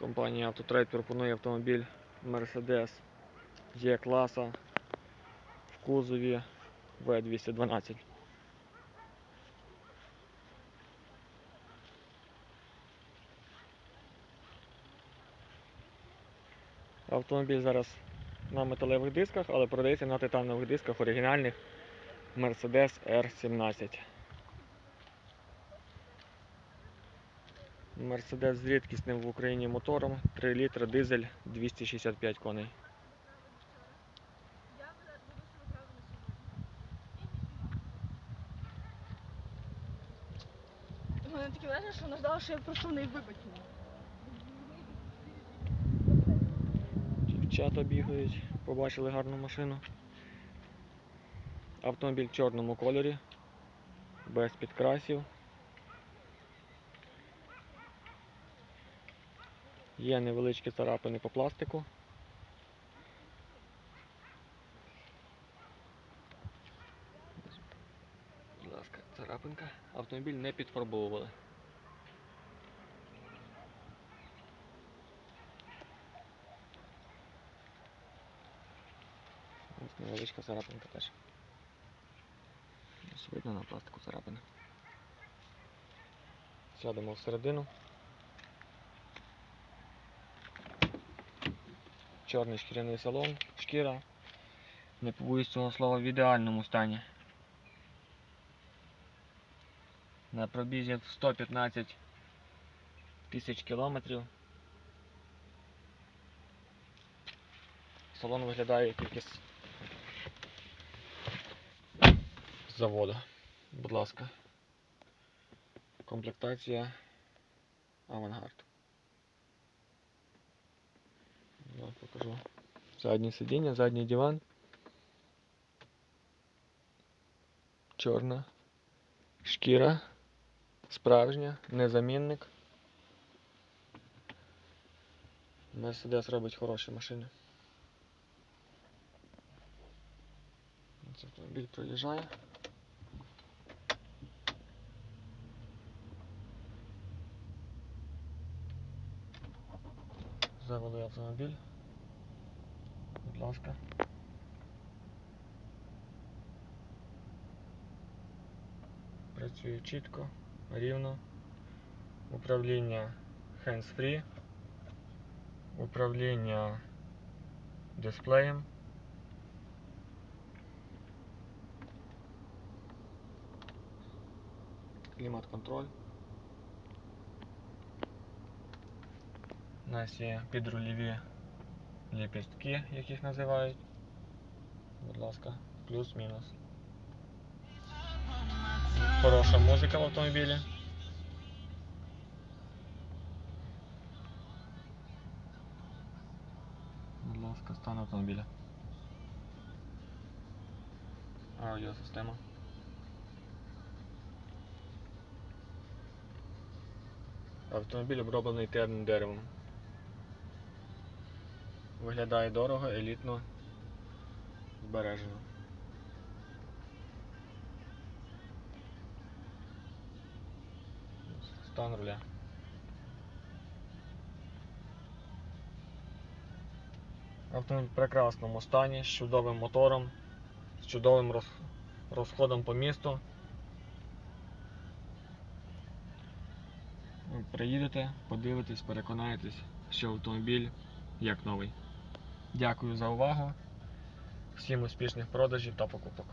Компанія Автотрейд пропонує автомобіль Mercedes G-класа в кузові V212. Автомобіль зараз на металевих дисках, але продається на титанових дисках оригінальних Mercedes R17. Мерседес з рідкісним в Україні мотором 3 літра дизель 265 коней. У мене таке враження, що вона ждала, що я просто в неї вибачила. Дівчата бігають, побачили гарну машину. Автомобіль в чорному кольорі, без підкрасів. Є невеличкі царапини по пластику. Будь ласка, царапинка. Автомобіль не підфарбовували. Ось невеличка царапинка теж. Ось видно на пластику царапини. Сядемо всередину. Чорний шкіряний салон, шкіра. Не побоюсь цього слова в ідеальному стані. На пробізі 115 тисяч кілометрів. Салон виглядає тільки з заводу. Будь ласка. Комплектація Авангард. Я покажу. Заднє сидіння, задній диван. Чорна. Шкіра. Справжня, незамінник. Мерседес робить хороші машини. Ось Автомобіль проїжджає. Завели автомобіль. Будь ласка. Працює чітко, рівно. Управління hands-free. Управління дисплеєм. Клімат-контроль. У нас є підрульові ліпістки, як їх називають. Будь ласка, плюс-мінус. Хороша музика в автомобілі. Будь ласка, стан автомобіля. Аудіосистема. Автомобіль оброблений темним деревом. Виглядає дорого, елітно, збережено. Стан руля. Автомобіль в прекрасному стані, з чудовим мотором, з чудовим розходом по місту. Приїдете, подивитесь, переконаєтесь, що автомобіль як новий. Дякую за увагу. Всім успішних продажів та покупок.